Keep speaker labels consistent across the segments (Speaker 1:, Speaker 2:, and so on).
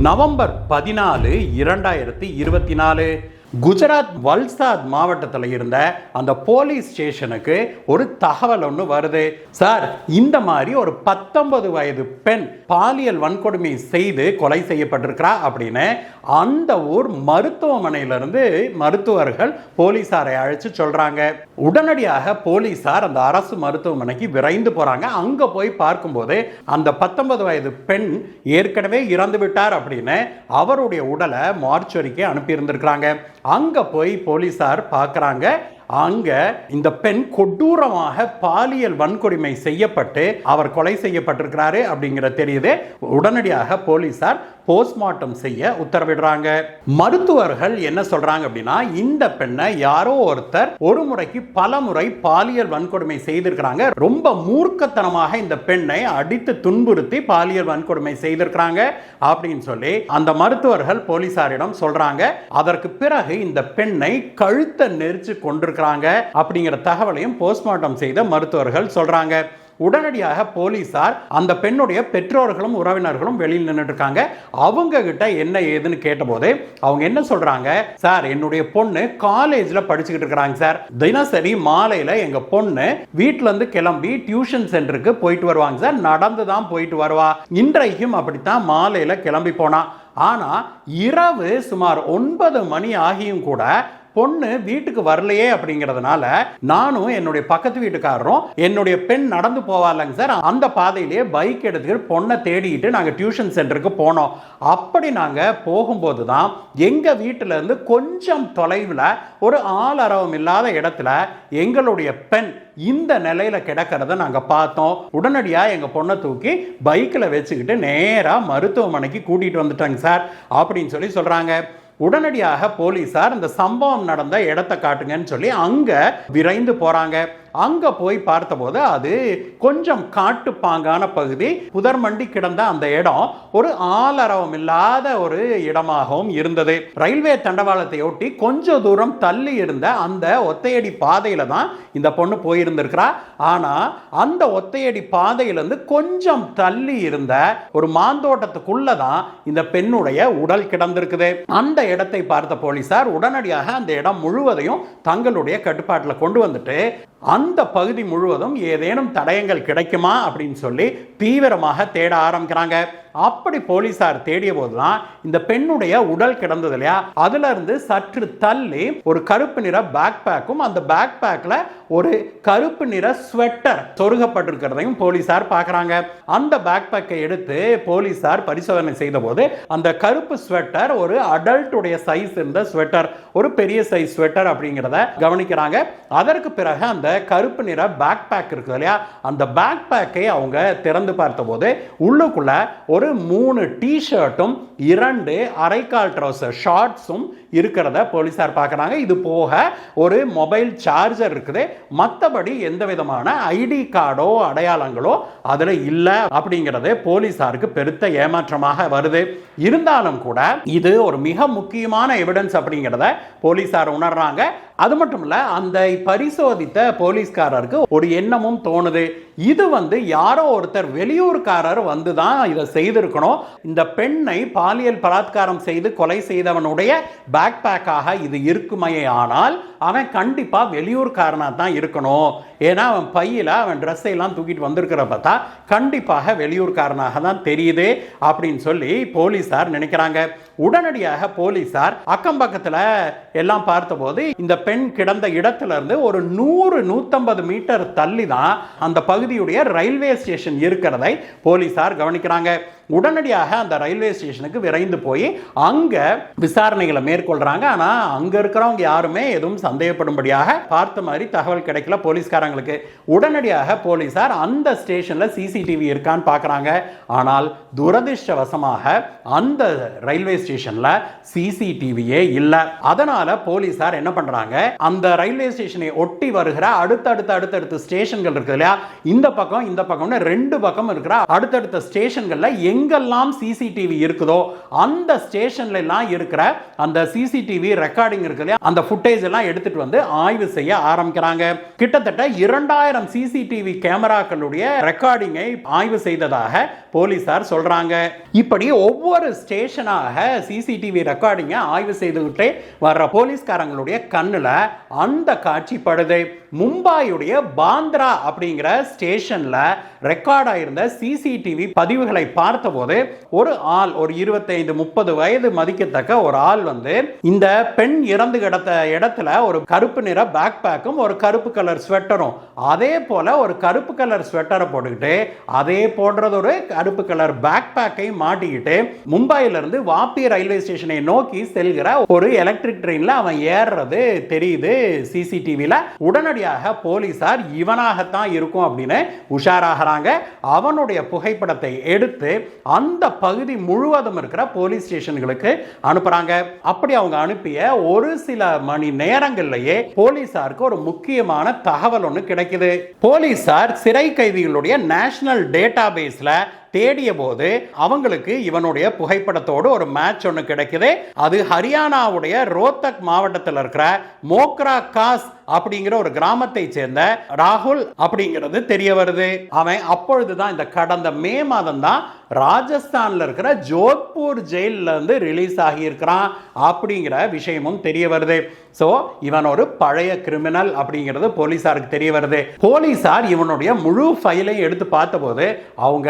Speaker 1: November பதினாலு இரண்டாயிரத்தி இருபத்தி நாலு. குஜராத் வல்சாத் மாவட்டத்தில் இருந்த அந்த போலீஸ் ஸ்டேஷனுக்கு ஒரு தகவல் ஒன்று வருது. சார் இந்த மாதிரி ஒரு பத்தொன்பது வயது பெண் பாலியல் வன்கொடுமை செய்து கொலை செய்யப்பட்டிருக்கிறா அப்படின்னு அந்த ஊர் மருத்துவமனையிலிருந்து மருத்துவர்கள் போலீசாரை அழைச்சு சொல்றாங்க. உடனடியாக போலீசார் அந்த அரசு மருத்துவமனைக்கு விரைந்து போறாங்க. அங்க போய் பார்க்கும்போது அந்த பத்தொன்பது வயது பெண் ஏற்கனவே இறந்து விட்டார் அப்படின்னு அவருடைய உடலை மார்ச்சுரிக்கு அனுப்பியிருந்திருக்கிறாங்க. அங்கே போய் போலீஸார் பார்க்குறாங்க அங்க இந்த பெண் கொடூரமாக பாலியல் வன்கொடுமை செய்யப்பட்டு அவர் கொலை செய்யப்பட்டிருக்கிறாரு அப்படிங்கிற தெரியுது. உடனடியாக போலீசார் போஸ்ட்மார்ட்டம் செய்ய உத்தரவிடுறாங்க. மருத்துவர்கள் என்ன சொல்றாங்க அப்படின்னா இந்த பெண்ணை யாரோ ஒருத்தர் ஒரு முறைக்கு பல முறை பாலியல் வன்கொடுமை செய்திருக்கிறாங்க. ரொம்ப மூர்க்கத்தனமாக இந்த பெண்ணை அடித்து துன்புறுத்தி பாலியல் வன்கொடுமை செய்திருக்கிறாங்க அப்படின்னு சொல்லி அந்த மருத்துவர்கள் போலீசாரிடம் சொல்றாங்க. அதற்கு பிறகு இந்த பெண்ணை கழுத்தை நெரிச்சு கொண்டிருக்கிறாங்க அப்படிங்கிற தகவலையும் போஸ்ட்மார்ட்டம் செய்த மருத்துவர்கள் சொல்றாங்க. உடனடியாக போலீசார் அந்த பெண்ணுடைய பெற்றோர்களும் உறவினர்களும் வெளியில் நின்றுட்டு இருக்காங்க அவங்க கிட்ட என்ன ஏதுன்னு கேட்டபோது அவங்க என்ன சொல்றாங்க? சார் என்னுடைய பொண்ணு காலேஜ்ல படிச்சுக்கிட்டு இருக்கிறாங்க சார். தினசரி மாலையில எங்க பொண்ணு வீட்டுல இருந்து கிளம்பி டியூஷன் சென்டருக்கு போயிட்டு வருவாங்க சார். நடந்து தான் போயிட்டு வருவா. இன்றைக்கும் அப்படித்தான் மாலையில கிளம்பி போனா. ஆனா இரவு சுமார் ஒன்பது மணி ஆகியும் கூட பொண்ணு வீட்டுக்கு வரலையே அப்படிங்கிறதுனால நானும் என்னுடைய பக்கத்து வீட்டுக்காரரும் என்னுடைய பெண் நடந்து போவாங்க சார். அந்த பாதையிலேயே பைக் எடுத்துக்கிட்டு பொண்ணை தேடிட்டு நாங்கள் டியூஷன் சென்டருக்கு போனோம். அப்படி நாங்கள் போகும்போது தான் எங்கள் வீட்டிலேருந்து கொஞ்சம் தொலைவில் ஒரு ஆளரவம் இல்லாத இடத்துல எங்களுடைய பெண் இந்த நிலையில கிடக்கிறத நாங்க பார்த்தோம். உடனடியா எங்க பொண்ணை தூக்கி பைக்கில் வச்சுக்கிட்டு நேரா மருத்துவமனைக்கு கூட்டிட்டு வந்துட்டாங்க சார். அப்படின்னு சொல்லி சொல்றாங்க. உடனடியாக போலீசார் இந்த சம்பவம் நடந்த இடத்தை காட்டுங்கன்னு சொல்லி அங்க விரைந்து போறாங்க. அங்கே போய் பார்த்தபோது அது கொஞ்சம் காட்டுப்பாங்கான பகுதி புதர்மண்டி கிடந்த அந்த இடம் ஒரு ஆலரவம் இல்லாத ஒரு இடமாகவும் இருந்தது. ரயில்வே தண்டவாளத்தை ஒட்டி கொஞ்சம் தூரம் தள்ளி இருந்த அந்த ஒத்தையடி பாதையில் தான் இந்த பொண்ணு போயிருந்திருக்கிறா. ஆனால் அந்த ஒத்தையடி பாதையிலிருந்து கொஞ்சம் தள்ளி இருந்த ஒரு மாந்தோட்டத்துக்குள்ள தான் இந்த பெண்ணுடைய உடல் கிடந்திருக்குது. அந்த இடத்தை பார்த்த போலீசார் உடனடியாக அந்த இடம் முழுவதையும் தங்களுடைய கட்டுப்பாட்டில் கொண்டு வந்துட்டு அந்த பகுதி முழுவதும் ஏதேனும் தடயங்கள் கிடைக்குமா அப்படின்னு சொல்லி தீவிரமாக தேட ஆரம்பிக்கிறாங்க. அப்படி போலீசார் தேடிய போதுதான் இந்த பெண்ணுடைய உடல் கிடந்தது இல்லையா? அதுல இருந்து சற்று தள்ளி ஒரு கருப்பு நிற பேக் பேக்கும் அந்த பேக் பேக்ல ஒரு கருப்பு நிற ஸ்வெட்டர் சொருகப்பட்டிருக்கிறதையும் போலீசார் பார்க்குறாங்க. அந்த பேக் பேக்கை எடுத்து போலீசார் பரிசோதனை செய்த போது அந்த கருப்பு ஸ்வெட்டர் ஒரு அடல்ட்டுடைய சைஸ் இருந்த ஸ்வெட்டர் ஒரு பெரிய சைஸ் ஸ்வெட்டர் அப்படிங்கிறத கவனிக்கிறாங்க. அதற்கு பிறகு அந்த கருப்பு நிற பேக் பேக் இருக்குது இல்லையா? அந்த பேக் பேக்கை அவங்க திறந்து பார்த்தபோது உள்ளுக்குள்ள ஒரு மூணு டிஷர்ட்டும் இரண்டு அரைக்கால் ட்ரௌசர் ஷார்ட்ஸும் இருக்கிறத போலீஸார் பார்க்குறாங்க. இது போக ஒரு மொபைல் சார்ஜர் இருக்குது. மற்றபடி எந்த விதமான ஐடி கார்டோ அடையாளங்களோ அதில் இல்லை அப்படிங்கிறது போலீசாருக்கு பெருத்த ஏமாற்றமாக வருது. இருந்தாலும் கூட இது ஒரு மிக முக்கியமான எவிடன்ஸ் அப்படிங்கிறத போலீஸார் உணர்றாங்க. அது மட்டும் இல்ல அந்த பரிசோதித்த போலீஸ்காரருக்கு ஒரு எண்ணமும் தோணுது. இது வந்து யாரோ ஒருத்தர் வெளியூர்காரர் வந்து தான் இதை செய்திருக்கணும். இந்த பெண்ணை பாலியல் பலாத்காரம் செய்து கொலை செய்தவனுடைய பேக் பேக்காக இது இருக்குமையே ஆனால் அவன் கண்டிப்பா வெளியூர்காரனா தான் இருக்கணும். ஏன்னா அவன் பையில அவன் ட்ரெஸ்ஸையெல்லாம் தூக்கிட்டு வந்திருக்கிற பார்த்தா கண்டிப்பாக வெளியூர்காரனாக தான் தெரியுது அப்படின்னு சொல்லி போலீஸார் நினைக்கிறாங்க. உடனடியாக போலீசார் அக்கம் பக்கத்துல எல்லாம் பார்த்தபோது இந்த பெண் கிடந்த இடத்துல இருந்து ஒரு நூறு நூத்தம்பது மீட்டர் தள்ளி தான் அந்த பகுதியுடைய ரயில்வே ஸ்டேஷன் இருக்கிறதை போலீசார் கவனிக்கிறாங்க. உடனடியாக அந்த ரயில்வே ஸ்டேஷனுக்கு விரைந்து போய் அங்கே விசாரணைகளை மேற்கொள்கிறாங்க ஆனால் அங்கே இருக்கிறவங்க யாருமே எதுவும் சந்தேகப்படும்படியாக பார்த்த மாதிரி தகவல் கிடைக்கல போலீஸ்காரங்களுக்கு. உடனடியாக போலீஸார் அந்த ஸ்டேஷனில் சிசிடிவி இருக்கான்னு பார்க்குறாங்க ஆனால் துரதிர்ஷ்டவசமாக அந்த ரயில்வே ஸ்டேஷனில் சிசிடிவியே இல்லை. அதனால் போலீஸார் என்ன பண்ணுறாங்க அந்த ரயில்வே ஸ்டேஷனை ஒட்டி வருகிற அடுத்தடுத்த அடுத்தடுத்த ஸ்டேஷன்கள் இருக்குது இல்லையா? இந்த பக்கம் இந்த பக்கம்னு ரெண்டு பக்கம் இருக்கிற அடுத்தடுத்த ஸ்டேஷன்கள்ல எங்கெல்லாம் சிசிடிவி இருக்குதோ அந்த ஸ்டேஷன்ல எல்லாம் இருக்கிற அந்த சிசிடிவி ரெக்கார்டிங் இருக்கு இல்லையா அந்த ஃபுட்டேஜ் எல்லாம் எடுத்துட்டு வந்து ஆய்வு செய்ய ஆரம்பிக்கிறாங்க. கிட்டத்தட்ட இரண்டாயிரம் சிசிடிவி கேமராக்களுடைய ரெக்கார்டிங்கை ஆய்வு செய்ததாக போலீசார் சொல்றாங்க. இப்படி ஒவ்வொரு ஸ்டேஷனாக சிசிடிவி ரெக்கார்டிங்கை ஆய்வு செய்துகிட்டே வர்ற போலீஸ்காரங்களுடைய கண்ணுல அந்த காட்சி படுது. மும்பாயுடைய பாந்த்ரா அப்படிங்கிற ஸ்டேஷன்ல ரெக்கார்ட் ஆயிருந்த சிசிடிவி பதிவுகளை பார்த்தபோது ஒரு ஆள் ஒரு இருபத்தைந்து முப்பது வயது மதிக்கத்தக்க ஒரு ஆள் வந்து இந்த பெண் இறந்து கிடத்த இடத்துல ஒரு கருப்பு நிற பேக் பேக்கும் ஒரு கருப்பு கலர் ஸ்வெட்டரும் அதே போல ஒரு கருப்பு கலர் ஸ்வெட்டரை போட்டுக்கிட்டு அதே போன்றது ஒரு கருப்பு கலர் பேக் பேக்கை மாட்டிக்கிட்டு மும்பாயிலிருந்து வாப்பி ரயில்வே ஸ்டேஷனை நோக்கி செல்கிற ஒரு எலக்ட்ரிக் ட்ரெயின்ல அவன் ஏறுறது தெரியுது சிசிடிவில உடனடியாக போலீசார் இவனாகத்தான் இருக்கும் அப்படின்னு உஷாராகிறாங்க. அவனுடைய புகைப்படத்தை எடுத்து அந்த பகுதி முழுவதும் இருக்கிற போலீஸ் ஸ்டேஷன்களுக்கு அனுப்புறாங்க. அப்படி அவங்க அனுப்பிய ஒரு சில மணி நேரங்கள்லயே போலீசாருக்கு ஒரு முக்கியமான தகவல் ஒன்று கிடைக்குது. போலீசார் சிறை கைதிகளுடைய நேஷனல் டேட்டா பேஸ்ல தேடிய போது அவங்களுக்கு இவனுடைய புகைப்படத்தோடு ஒரு மேட்ச் ஒன்று கிடைக்குது. அது ஹரியானாவுடைய ரோத்தக் மாவட்டத்தில் இருக்கிற மோக்ரா காஸ் அப்படிங்கிற ஒரு கிராமத்தை சேர்ந்த ராகுல் அப்படிங்கிறது தெரிய வருது. அவன் அப்பொழுதுதான் இந்த கடந்த மே மாதம் தான் ராஜஸ்தான்ல இருக்கிற ஜோத்பூர் ஜெயிலில் இருந்து ரிலீஸ் ஆகியிருக்கிறான் அப்படிங்கிற விஷயமும் தெரிய வருது. ஸோ இவன் ஒரு பழைய கிரிமினல் அப்படிங்கிறது போலீசாருக்கு தெரிய வருது. போலீசார் இவனுடைய முழு ஃபைலையும் எடுத்து பார்த்தபோது அவங்க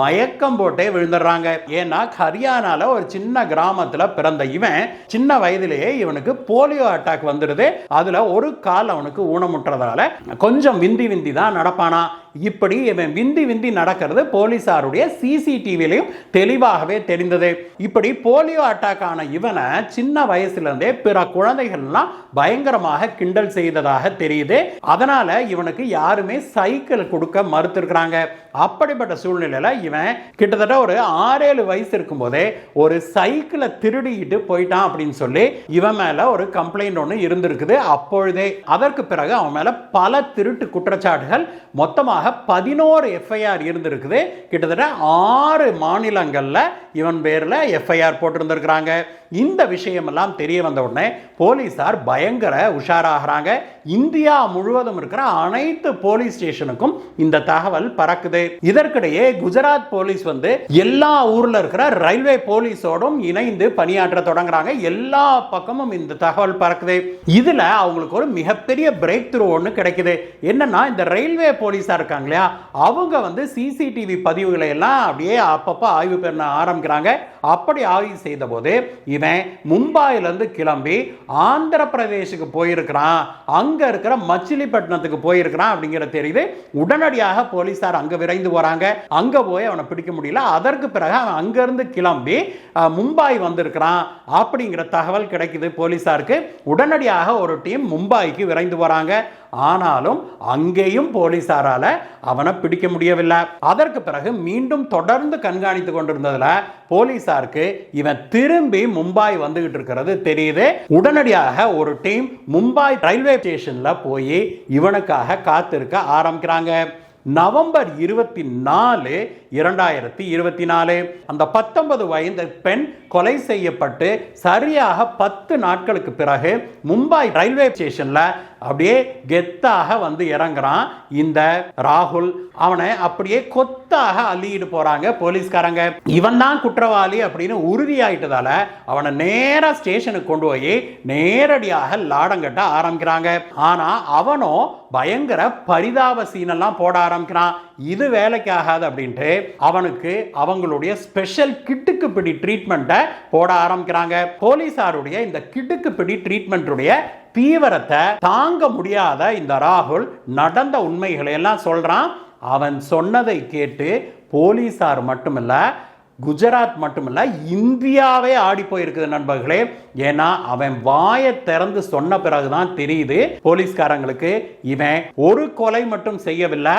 Speaker 1: மயக்கம் போட்டே விழுந்துடுறாங்க. ஏன்னா ஹரியானால ஒரு சின்ன கிராமத்தில் பிறந்த இவன் சின்ன வயதிலேயே இவனுக்கு போலியோ அட்டாக் வந்துடுது. அதில் ஒரு கா கால் அவனுக்கு ஊனமுற்றதால கொஞ்சம் விந்தி விந்தி தான் நடப்பானா? இப்படி இவன் விந்தி விந்தி நடக்கிறது போலீசாருடைய சிசிடிவிலையும் தெளிவாகவே தெரிந்தது. இப்படி போலியோ அட்டாக் ஆன இவனை சின்ன வயசுலேருந்தே பிற குழந்தைகள்லாம் பயங்கரமாக கிண்டல் செய்ததாக தெரியுது. அதனால இவனுக்கு யாருமே சைக்கிள் கொடுக்க மறுத்திருக்கிறாங்க. அப்படிப்பட்ட சூழ்நிலையில் இவன் கிட்டத்தட்ட ஒரு ஆறேழு வயசு இருக்கும்போதே ஒரு சைக்கிளை திருடிக்கிட்டு போயிட்டான் அப்படின்னு சொல்லி இவன் மேல ஒரு கம்ப்ளைண்ட் ஒன்று இருந்திருக்குது. அப்பொழுதே அதற்கு பிறகு அவன் மேலே பல திருட்டு குற்றச்சாட்டுகள் மொத்தமாக பதினோரு எஃப்ஐஆர் இருந்திருக்குது. கிட்டத்தட்ட ஆறு மாநிலங்களில் இவன் பேரில் எஃப்ஐஆர் போட்டிருந்திருக்கிறாங்க. இந்த விஷயமெல்லாம் தெரிய வந்த உடனே போலீஸார் பயங்கர உஷாராகிறாங்க. இந்தியா முழுவதும் இருக்கிற அனைத்து போலீஸ் ஸ்டேஷனுக்கும் இந்த தகவல் பறக்குது. இதற்கிடையே குஜராத் போலீஸ் வந்து எல்லா ஊர்ல இருக்கிற ரயில்வே போலீஸோடும் இணைந்து பணியாற்ற தொடங்குறாங்க. எல்லா பக்கமும் இந்த தகவல் பறக்குது. இதுல அவங்களுக்கு ஒரு மிகப்பெரிய பிரேக் த்ரூ ஒன்று கிடைக்குது. என்னன்னா இந்த ரயில்வே போலீஸா இருக்காங்க இல்லையா? அவங்க வந்து சிசிடிவி பதிவுகளை எல்லாம் அப்படியே அப்பப்போ ஆய்வு பண்ண ஆரம்பிக்கிறாங்க. அப்படி ஆய்வு செய்த போது இவன் மும்பாயிலேருந்து கிளம்பி ஆந்திர பிரதேசுக்கு போயிருக்கிறான். அங்க இருக்கிற மச்சிலிப்பட்டினத்துக்கு போயிருக்கிறான் அப்படிங்கிற தெரியுது. உடனடியாக போலீஸார் அங்க விரைந்து போகிறாங்க அங்க போய் அவனை பிடிக்க முடியல. அதற்கு பிறகு அவன் அங்கிருந்து கிளம்பி மும்பாய் வந்திருக்கிறான் அப்படிங்கிற தகவல் கிடைக்குது போலீஸாருக்கு உடனடியாக ஒரு டீம் மும்பாய்க்கு விரைந்து போறாங்க. ஆனாலும் அங்கேயும் போலீசாரால அவனை பிடிக்க முடியவில்லை. அதற்கு பிறகு மீண்டும் தொடர்ந்து கண்காணித்து கொண்டிருந்ததுல போலீசாருக்கு இவன் திரும்பி மும்பாய் வந்துகிட்டு இருக்கிறது தெரியுது. உடனடியாக ஒரு டீம் மும்பாய் ரயில்வே ஸ்டேஷன்ல போய் இவனுக்காக காத்திருக்க ஆரம்பிக்கிறாங்க. நவம்பர் இருபத்தி நாலு இரண்டாயிரத்தி இருபத்தி நாலு. அந்த பத்தொன்பது வயது பெண் கொலை செய்யப்பட்டு சரியாக பத்து நாட்களுக்கு பிறகு மும்பாய் ரயில்வே ஸ்டேஷன்ல அப்படியே கெத்தாக வந்து இறங்குறான் இந்த ராகுல். அவனை அப்படியே கொத்தாக அள்ளிட்டு போறாங்க போலீஸ்காரங்க. இவன் தான் குற்றவாளி அப்படின்னு உறுதியாயிட்டதால அவனை நேரா ஸ்டேஷனுக்கு கொண்டு போய் நேரடியாக லாடம் கட்ட ஆரம்பிக்கிறாங்க. ஆனா அவனும் பயங்கர பரிதாப சீனெல்லாம் போட ஆரம்பிக்கிறான். இது வேலைக்கு ஆகாது அப்படின்ட்டு அவனுக்கு அவங்களுடைய ஸ்பெஷல் கிட்டுக்கு பிடி ட்ரீட்மெண்ட்டை போட ஆரம்பிக்கிறாங்க. போலீசாருடைய இந்த கிட்டுக்கு பிடி ட்ரீட்மெண்ட்டுடைய தீவிரத்தை தாங்க முடியாத இந்த ராகுல் நடந்த உண்மைகளை எல்லாம் சொல்கிறான் அவன் சொன்னதை கேட்டு போலீஸார் மட்டுமில்ல குஜராத் மட்டுமல்ல இந்தியாவே ஆடி போயிருக்குது நண்பர்களே. ஏன்னா அவன் வாயை திறந்து சொன்ன பிறகுதான் தெரியுது போலீஸ்காரங்களுக்கு இவன் ஒரு கொலை மட்டும் செய்யவில்லை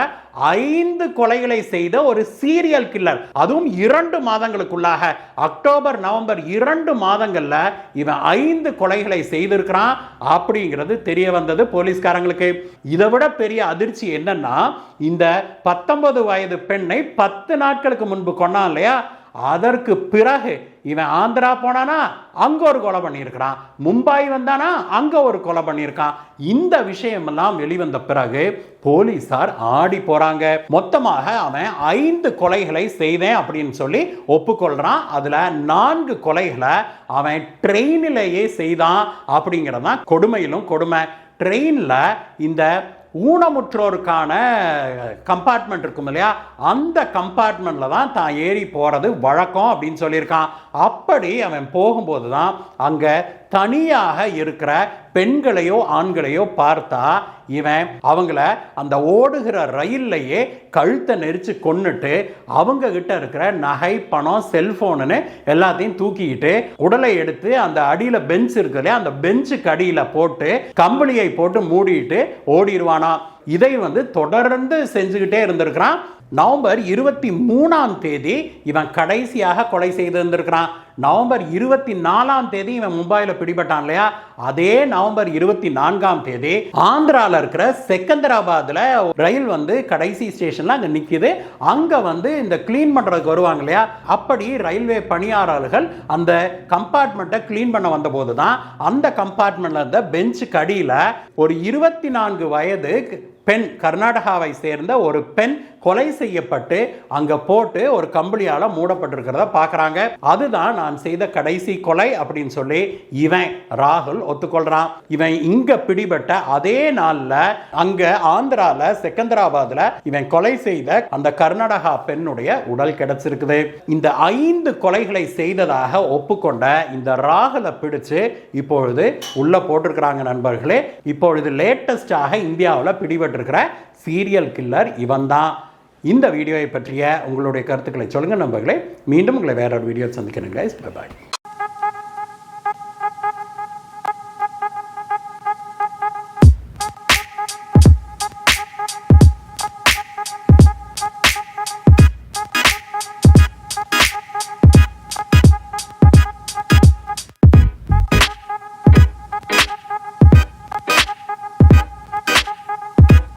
Speaker 1: ஐந்து கொலைகளை செய்த ஒரு சீரியல் கில்லர் அதுவும் இரண்டு மாதங்களுக்குள்ளாக. அக்டோபர் நவம்பர் இரண்டு மாதங்கள்ல இவன் ஐந்து கொலைகளை செய்திருக்கிறான் அப்படிங்கிறது தெரிய வந்தது போலீஸ்காரங்களுக்கு. இதை விட பெரிய அதிர்ச்சி என்னன்னா இந்த பத்தொன்பது வயது பெண்ணை பத்து நாட்களுக்கு முன்பு கொண்டான் இல்லையா? அதற்கு பிறகு இவன் ஆந்திரா போனானா? அங்கே ஒரு கொலை பண்ணியிருக்கிறான். மும்பாய் வந்தானா? அங்கே ஒரு கொலை பண்ணியிருக்கான். இந்த விஷயமெல்லாம் வெளிவந்த பிறகு போலீஸார் ஆடி போறாங்க. மொத்தமாக அவன் ஐந்து கொலைகளை செய்தேன் அப்படின்னு சொல்லி ஒப்புக்கொள்கிறான் அதில் நான்கு கொலைகளை அவன் ட்ரெயினிலேயே செய்தான் அப்படிங்கிறதான் கொடுமையிலும் கொடுமை. ட்ரெயினில் இந்த ஊனமுற்றோருக்கான கம்பார்ட்மெண்ட் இருக்கும் இல்லையா? அந்த கம்பார்ட்மெண்ட்டில் தான் தான் ஏறி போகிறது வழக்கம் அப்படின்னு சொல்லியிருக்கான். அப்படி அவன் போகும்போது தான் அங்கே தனியாக இருக்கிற பெண்களையோ ஆண்களையோ பார்த்தா இவன் அவங்கள அந்த ஓடுகிற ரயில்லையே கழுத்தை நெரிச்சு கொன்னுட்டு அவங்க கிட்ட இருக்கிற நகை பணம் செல்போனுன்னு எல்லாத்தையும் தூக்கிக்கிட்டு உடலை எடுத்து அந்த அடியில் பெஞ்ச் இருக்கு இல்லையா அந்த பெஞ்சுக்கு அடியில் போட்டு கம்பளியை போட்டு மூடிட்டு ஓடிடுவானா இதை வந்து தொடர்ந்து செஞ்சுக்கிட்டே இருந்திருக்கிறான். நவம்பர் இருபத்தி மூணாம் தேதி இவன் கடைசியாக கொலை செய்திருந்திருக்கிறான். நவம்பர் இருபத்தி நாலாம் தேதி இவன் மும்பையில் பிடிபட்டான் இல்லையா? அதே நவம்பர் இருபத்தி நான்காம் தேதி ஆந்திராவில் இருக்கிற செகந்தராபாத்தில் ரயில் வந்து கடைசி ஸ்டேஷனில் அங்கே நிற்கிது அங்கே வந்து இந்த க்ளீன் பண்ணுறதுக்கு வருவாங்க இல்லையா? அப்படி ரயில்வே பணியாளர்கள் அந்த கம்பார்ட்மெண்ட்டை க்ளீன் பண்ண வந்தபோது தான் அந்த கம்பார்ட்மெண்ட்டில் இருந்த பெஞ்சுக்கு அடியில் ஒரு இருபத்தி நான்கு வயது பெண் கர்நாடகாவை சேர்ந்த ஒரு பெண் கொலை செய்யப்பட்டு அங்க போட்டு ஒரு கம்பளியால மூடப்பட்டிருக்கிறத பார்க்குறாங்க அதுதான் நான் செய்த கடைசி கொலை அப்படின்னு சொல்லி இவன் ராகுல் ஒத்துக்கொள்றான். இவன் இங்க பிடிபட்ட அதே நாள்ல அங்க ஆந்திரால செகந்தராபாத்ல இவன் கொலை செய்த அந்த கர்நாடகா பெண்ணுடைய உடல் கிடைச்சிருக்குது. இந்த ஐந்து கொலைகளை செய்ததாக ஒப்புக்கொண்ட இந்த ராகுலை பிடிச்சு இப்பொழுது உள்ள போட்டிருக்கிறாங்க நண்பர்களே. இப்பொழுது லேட்டஸ்டாக இந்தியாவில் பிடிபட்டிருக்கிற சீரியல் கில்லர் இவன் தான் இந்த வீடியோவை பற்றிய உங்களுடைய கருத்துக்களை சொல்லுங்கள் நண்பர்களே. மீண்டும் உங்களை வேற ஒரு வீடியோ சந்திக்கிறேன் கைஸ் பை பாய்